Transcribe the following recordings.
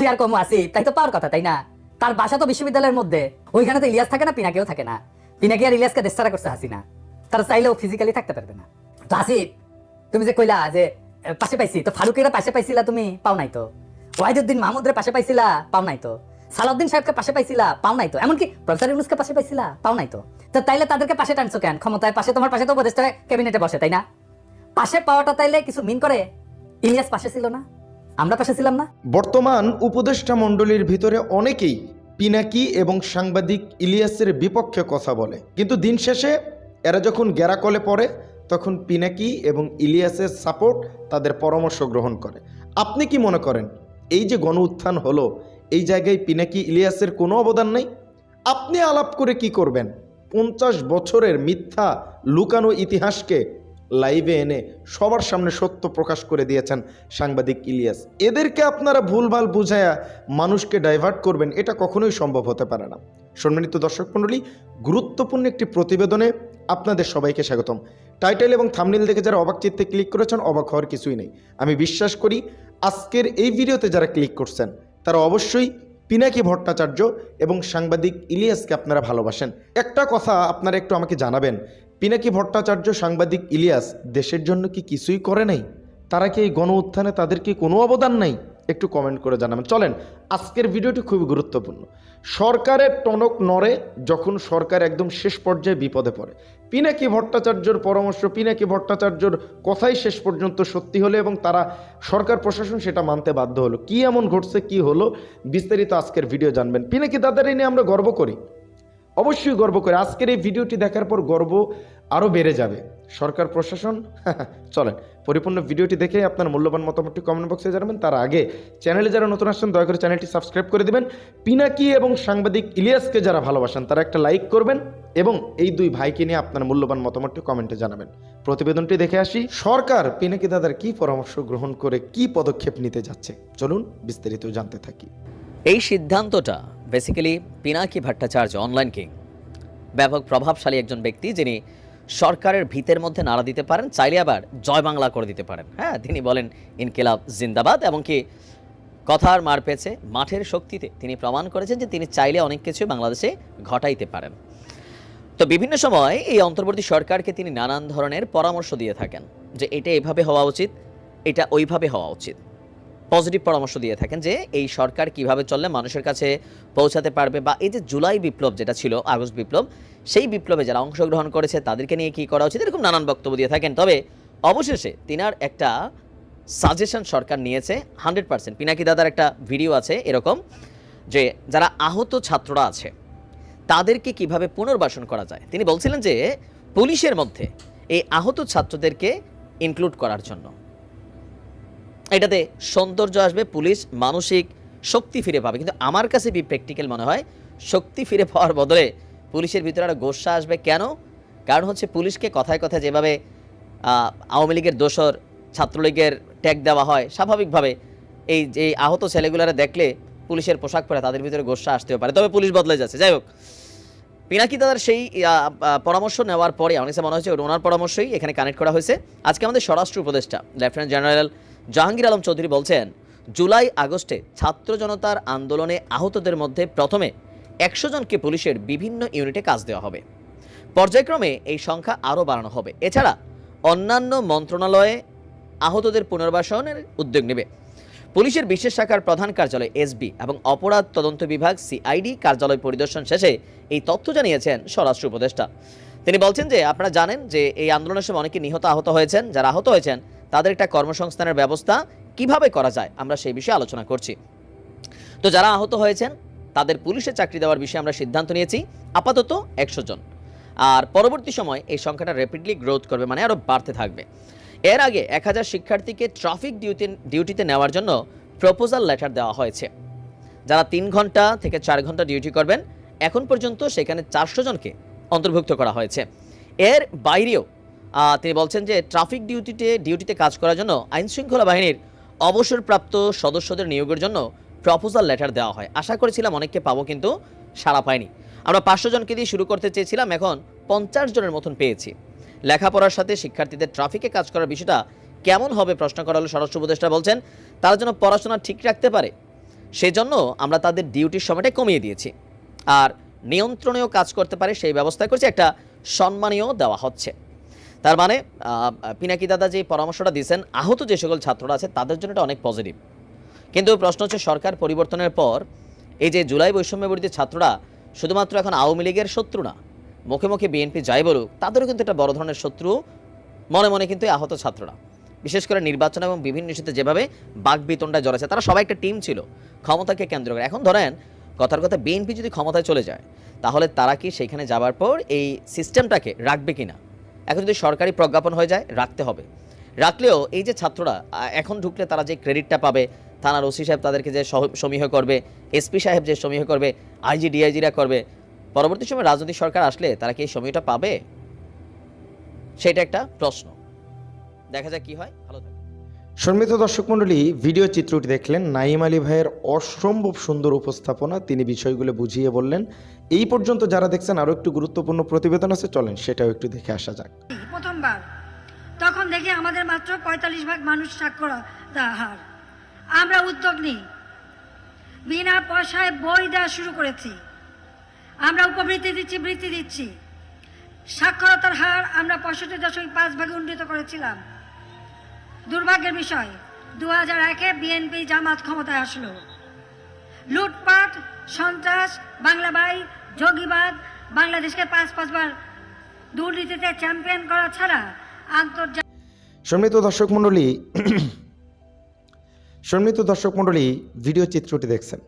তুই আর কম আসি, তাই তো পাওয়ার কথা, তাই না? তার বাসা তো বিশ্ববিদ্যালয়ের মধ্যে ওইখানে তো ইলিয়াস থাকে না, পিনাকেও থাকে না। আর ইলিয়াসকে দেশারা করছে তারা চাইলেও ফিজিক্যালি থাকতে পারবে না। তো তুমি যে কইলা যে পাশে পাইছি, তো পাশে পাইছিলা তুমি, পাও নাই তো? ওয়াহিদুদ্দিন পাশে পাইছিলা, পাও নাই তো? সালাউদ্দিন সাহেবকে পাশে পাইছিলা, পাও নাই তো? এমনকি প্রফেসর ইউনুসকে পাশে পাইছিলা, পাও নাই তো? তো তাইলে তাদেরকে পাশে টানছো কেন? ক্ষমতায় পাশে, তোমার পাশে তো উপদেষ্টা ক্যাবিনেটে বসে, তাই না? পাশে পাওয়াটা তাইলে কিছু মিন করে? ইলিয়াস পাশে ছিল না? আমরা পাশে ছিলাম না? বর্তমান উপদেষ্টা মণ্ডলীর ভিতরে অনেকেই পিনাকি এবং সাংবাদিক ইলিয়াসের বিপক্ষে কথা বলে। কিন্তু দিন শেষে এরা যখন গ্যারাকলে পড়ে, তখন পিনাকি এবং ইলিয়াসের সাপোর্ট তাদের পরামর্শ গ্রহণ করে। আপনি কি মনে করেন, এই যে গণ উত্থান হলো, এই জায়গায় পিনাকি ইলিয়াসের কোনো অবদান নেই? আপনি আলাপ করে কি করবেন? পঞ্চাশ বছরের মিথ্যা লুকানো ইতিহাসকে লাইভে এনে সবার সামনে সত্য প্রকাশ করে দিয়েছেন সাংবাদিক ইলিয়াস। এদেরকে আপনারা ভুলভাল বুঝায়া মানুষকে ডাইভার্ট করবেন, এটা কখনোই সম্ভব হতে পারে না। সম্মানিত দর্শক মণ্ডলী, গুরুত্বপূর্ণ একটি প্রতিবেদনে আপনাদের সবাইকে স্বাগতম। টাইটেল এবং থামনিল দেখে যারা অবাক চিত্তে ক্লিক করেছেন, অবাক হওয়ার কিছুই নেই। আমি বিশ্বাস করি, আজকের এই ভিডিওতে যারা ক্লিক করছেন, তারা অবশ্যই পিনাকি ভট্টাচার্য এবং সাংবাদিক ইলিয়াসকে আপনারা ভালোবাসেন। একটা কথা আপনারা একটু আমাকে জানাবেন পিনাকি ভট্টাচার্য সাংবাদিক ইলিয়াস, দেশের জন্য কি কিছুই করে নাই? তারা কি এই গণ উত্থানে তাদের কি কোনো অবদান নাই? একটু কমেন্ট করে জানাবেন। চলেন, আজকের ভিডিওটি খুবই গুরুত্বপূর্ণ। সরকারের টনক নড়ে যখন সরকার একদম শেষ পর্যায়ে বিপদে পড়ে। পিনাকি ভট্টাচার্যর পরামর্শ, পিনাকি ভট্টাচার্যর কথাই শেষ পর্যন্ত সত্যি হলো এবং তারা সরকার, প্রশাসন সেটা মানতে বাধ্য হলো। কি এমন ঘটছে, কি হলো, বিস্তারিত আজকের ভিডিও জানবেন। পিনাকি দাদার নিয়ে আমরা গর্ব করি। অবশ্যই গর্ব করে। আজকের এই ভিডিওটি দেখার পর গর্ব আরও বেড়ে যাবে। সরকার, প্রশাসন, চলেন। পরিপূর্ণ ভিডিওটি দেখে আপনার মূল্যবান মতামতটি কমেন্ট বক্সে জানাবেন। তার আগে চ্যানেলে যারা নতুন আসছেন, দয়া করে চ্যানেলটি সাবস্ক্রাইব করে দেবেন। পিনাকি এবং সাংবাদিক ইলিয়াসকে যারা ভালোবাসেন, তারা একটা লাইক করবেন এবং এই দুই ভাইকে নিয়ে আপনার মূল্যবান মতামতটি কমেন্টে জানাবেন। প্রতিবেদনটি দেখে আসি। সরকার পিনাকি দাদার কি পরামর্শ গ্রহণ করে, কি পদক্ষেপ নিতে যাচ্ছে? চলুন বিস্তারিত জানতে থাকি। এই সিদ্ধান্তটা basically Pinaki Bhattacharya online king ব্যাপক প্রভাবশালী একজন ব্যক্তি যিনি সরকারের ভিতের মধ্যে নাড়া দিতে পারেন, চাইলে আবার জয় বাংলা করে দিতে পারেন। হ্যাঁ তিনি বলেন, ইনকিলাব জিন্দাবাদ। এবং কি কথার মার পেছে মাঠের শক্তিতে তিনি প্রমাণ করেছেন যে তিনি চাইলে অনেক কিছু বাংলাদেশে ঘটাইতে পারেন। তো বিভিন্ন সময় এই অন্তর্বর্তী সরকারকে তিনি নানান ধরনের পরামর্শ দিয়ে থাকেন যে এটা এভাবে হওয়া উচিত, এটা ওইভাবে হওয়া উচিত। পজিটিভ পরামর্শ দিয়ে থাকেন যে এই সরকার কীভাবে চললে মানুষের কাছে পৌঁছাতে পারবে বা এই যে জুলাই বিপ্লব যেটা ছিল, আগস্ট বিপ্লব, সেই বিপ্লবে যারা অংশগ্রহণ করেছে তাদেরকে নিয়ে কি করা উচিত এরকম নানান বক্তব্য দিয়ে থাকেন। তবে অবশেষে তিনার একটা সাজেশন সরকার নিয়েছে হান্ড্রেড পার্সেন্ট পিনাকি দাদার একটা ভিডিও আছে এরকম যে যারা আহত ছাত্ররা আছে, তাদেরকে কীভাবে পুনর্বাসন করা যায়? তিনি বলছিলেন যে পুলিশের মধ্যে এই আহত ছাত্রদেরকে ইনক্লুড করার জন্য। এটাতে সৌন্দর্য আসবে, পুলিশ মানসিক শক্তি ফিরে পাবে। কিন্তু আমার কাছে বি প্র্যাকটিক্যাল মনে হয়, শক্তি ফিরে পাওয়ার বদলে পুলিশের ভিতরে একটা গোসা আসবে কেন? কারণ হচ্ছে পুলিশকে কথায় কথায় যেভাবে আওয়ামী লীগের দোসর, ছাত্রলীগের ট্যাগ দেওয়া হয়, স্বাভাবিকভাবে এই যে আহত ছেলেগুলারা দেখলে পুলিশের পোশাক পরে তাদের ভিতরে গোসা আসতেও পারে। তবে পুলিশ বদলে যাচ্ছে। যাই হোক, পিনাকি দাদার সেই পরামর্শ নেওয়ার পরে কাছে মনে ওটা ওনার পরামর্শই এখানে কানেক্ট করা হয়েছে। আজকে আমাদের স্বরাষ্ট্র উপদেষ্টা লেফটেন্যান্ট জেনারেল জাহাঙ্গীর আলম চৌধুরী বলছেন, জুলাই আগস্টে ছাত্র জনতার আন্দোলনে আহতদের মধ্যে প্রথমে একশো জনকে পুলিশের বিভিন্ন ইউনিটে কাজ দেওয়া হবে। পর্যায়ক্রমে এই সংখ্যা আরও বাড়ানো হবে। এছাড়া অন্যান্য মন্ত্রণালয়ে আহতদের পুনর্বাসনের উদ্যোগ নেবে। পুলিশের বিশেষ শাখার প্রধান কার্যালয় এসবি এবং অপরাধ তদন্ত বিভাগ সিআইডি কার্যালয় পরিদর্শন শেষে এই তথ্য জানিয়েছেন স্বরাষ্ট্র উপদেষ্টা। তিনি বলছেন যে, আপনারা জানেন যে এই আন্দোলনের সময় অনেকে নিহত, আহত হয়েছেন। যারা আহত হয়েছেন তাদের একটা কর্মসংস্থানের ব্যবস্থা কীভাবে করা যায়, আমরা সেই বিষয়ে আলোচনা করছি। তো যারা আহত হয়েছেন, তাদের পুলিশে চাকরি দেওয়ার বিষয়ে আমরা সিদ্ধান্ত নিয়েছি, আপাতত একশো জন। আর পরবর্তী সময় এই সংখ্যাটা র্যাপিডলি গ্রোথ করবে মানে আরও বাড়তে থাকবে। এর আগে এক হাজার শিক্ষার্থীকে ট্রাফিক ডিউটি ডিউটিতে নেওয়ার জন্য প্রপোজাল লেটার দেওয়া হয়েছে। যারা তিন ঘণ্টা থেকে চার ঘণ্টা ডিউটি করবেন, এখন পর্যন্ত সেখানে চারশো জনকে অন্তর্ভুক্ত করা হয়েছে। এর বাইরেও তিনি বলছেন যে ট্রাফিক ডিউটিতে ডিউটিতে কাজ করার জন্য আইন শৃঙ্খলা বাহিনীর অবসরপ্রাপ্ত সদস্যদের নিয়োগের জন্য প্রপোজাল লেটার দেওয়া হয়। আশা করেছিলাম অনেককে পাবো কিন্তু সাড়া পাইনি। আমরা পাঁচশো জনকে দিয়ে শুরু করতে চেয়েছিলাম, এখন পঞ্চাশ জনের মতন পেয়েছি। লেখাপড়ার সাথে শিক্ষার্থীদের ট্রাফিকে কাজ করার বিষয়টা কেমন হবে প্রশ্ন করা হলো স্বরাষ্ট্র উপদেষ্টা বলছেন, তারা যেন পড়াশোনা ঠিক রাখতে পারে। সেই জন্য আমরা তাদের ডিউটির সময়টা কমিয়ে দিয়েছি। আর নিয়ন্ত্রণেও কাজ করতে পারে সেই ব্যবস্থা করছি একটা সম্মানীয় দেওয়া হচ্ছে। তার মানে পিনাকি দাদা যে পরামর্শটা দিয়েছেন, আহত যে সকল ছাত্ররা আছে, তাদের জন্য এটা অনেক পজিটিভ কিন্তু প্রশ্ন হচ্ছে, সরকার পরিবর্তনের পর এই যে জুলাই বৈষম্য ছাত্ররা শুধুমাত্র এখন আওয়ামী লীগের শত্রু না, মুখে মুখে বিএনপি যাই বলুক, তাদেরও কিন্তু একটা বড় ধরনের শত্রু, মনে মনে কিন্তু আহত ছাত্ররা। বিশেষ করে নির্বাচন এবং বিভিন্ন ইস্যুতে যেভাবে বাকবিতণ্ডায় জড়াচ্ছে, তারা সবাই একটা টিম ছিল, ক্ষমতাকে কেন্দ্র করে। এখন ধরেন, কথার কথা, বিএনপি যদি ক্ষমতায় চলে যায়, তাহলে তারা কি সেখানে যাবার পর এই সিস্টেমটাকে রাখবে কিনা? এখন যদি সরকারি প্রজ্ঞাপন হয়ে যায়, রাখতে হবে। রাখলেও এই যে ছাত্ররা এখন ঢুকলে তারা যে ক্রেডিটটা পাবে, থানার ওসি সাহেব তাদেরকে যে সমীহ করবে, এসপি সাহেব যে সমীহ করবে, আইজি, ডিআইজিরা করবে, পরবর্তী সময় রাজনৈতিক সরকার আসলে তারা কি এই সময়টা পাবে? সেটা একটা প্রশ্ন। দেখা যাক কি হয়। ভালো থাকবে সম্মিত দর্শক মণ্ডলী, ভিডিও চিত্রটি দেখলেন নাইম আলী ভাইয়ের অসম্ভব সুন্দর উপস্থাপনা, তিনি বিষয়গুলো বুঝিয়ে বললেন। এই পর্যন্ত যারা দেখছেন আরও একটু গুরুত্বপূর্ণ প্রতিবেদন আছে, চলেন সেটাও একটু দেখে আসা যাক। প্রথমবার। তখন দেখি আমাদের মাত্র পঁয়তাল্লিশ ভাগ মানুষ সাক্ষরতা হার। আমরা উদ্যোগ নিই। বিনা পয়সায় বই দেওয়া শুরু করেছি। আমরা উপবৃত্তি দিচ্ছি, বৃত্তি দিচ্ছি। সাক্ষরতার হার আমরা পঁয়ষট্টি দশমিক পাঁচ ভাগে উন্নীত করেছিলাম। দুর্ভাগ্যের বিষয় দু হাজার একে বিএনপি জামাত ক্ষমতায় আসলো। লুটপাট, সন্ত্রাস, বাংলাবাই, জঙ্গিবাদ, বাংলাদেশকে পাঁচ পাঁচবার দুর্নীতিতে চ্যাম্পিয়ন করা ছাড়া আন্তর্জাতিক সম্মিত দর্শক মণ্ডলী সম্মিত দর্শক মণ্ডলী ভিডিও চিত্রটি দেখছেন।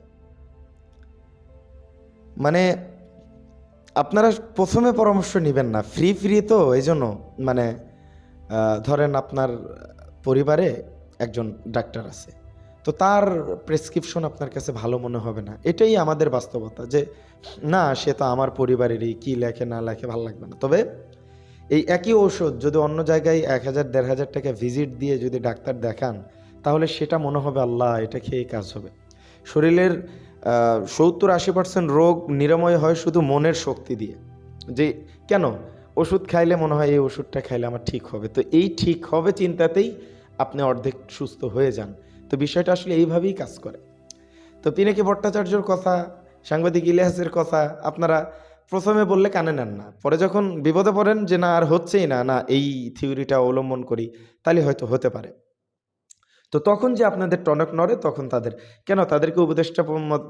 মানে আপনারা প্রথমে পরামর্শ নেবেন না ফ্রি ফ্রি তো এই জন্য মানে ধরেন আপনার পরিবারে একজন ডাক্তার আছে। তো তার প্রেসক্রিপশন আপনার কাছে ভালো মনে হবে না। এটাই আমাদের বাস্তবতা যে, না, সে তো আমার পরিবারেরই, কী লেখে, না লেখে, ভালো লাগবে না। তবে এই একই ঔষধ যদি অন্য জায়গায় এক হাজার, দেড় হাজার টাকা ভিজিট দিয়ে যদি ডাক্তার দেখান, তাহলে সেটা মনে হবে, আল্লাহ, এটা খেয়ে কাজ হবে। শরীরের সত্তর, আশি পার্সেন্ট রোগ নিরাময় হয় শুধু মনের শক্তি দিয়ে। যে, কেন? ওষুধ খাইলে মনে হয় এই ওষুধটা খাইলে আমার ঠিক হবে। তো এই ঠিক হবে চিন্তাতেই আপনি অর্ধেক সুস্থ হয়ে যান। তো বিষয়টা আসলে এইভাবেই কাজ করে। তো পিনাকি ভট্টাচার্যর কথা, সাংবাদিক ইলিয়াসের কথা আপনারা প্রথমে বললে কানে নেন না। পরে যখন বিপদে পড়েন যে না, আর হচ্ছেই না না, এই থিওরিটা অবলম্বন করি, তাহলে হয়তো হতে পারে। তো তখন যে আপনাদের টনক নড়ে, তখন তাদের, কেন তাদেরকে উপদেষ্টা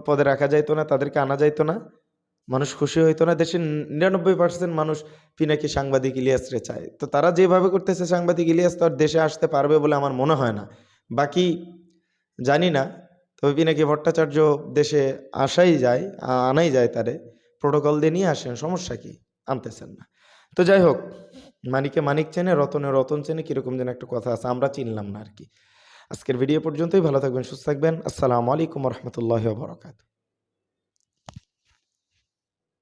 পদে রাখা যাইতো না, তাদেরকে আনা যাইতো না? মানুষ খুশি হইতো না, দেশের নিরানব্বই পার্সেন্ট মানুষ পিনাকি সাংবাদিক ইলিয়াসরে চায়। তো তারা যেভাবে করতেছে সাংবাদিক ইলিয়াস তো আর দেশে আসতে পারবে বলে আমার মনে হয় না। বাকি জানি না, তবে পিনাকি ভট্টাচার্য দেশে আসাই যায় আনাই যায় তারে। প্রোটোকল দিয়ে নিয়ে আসেন, সমস্যা কি? আনতেছেন না। তো যাই হোক, মানিকে মানিক চেনে, রতনে রতন চেনে, কীরকম যেন একটা কথা আছে, আমরা চিনলাম না আর কি। আজকের ভিডিও পর্যন্তই, ভালো থাকবেন, সুস্থ থাকবেন। আসসালামু আলাইকুম রহমতুল্লাহ বরকাত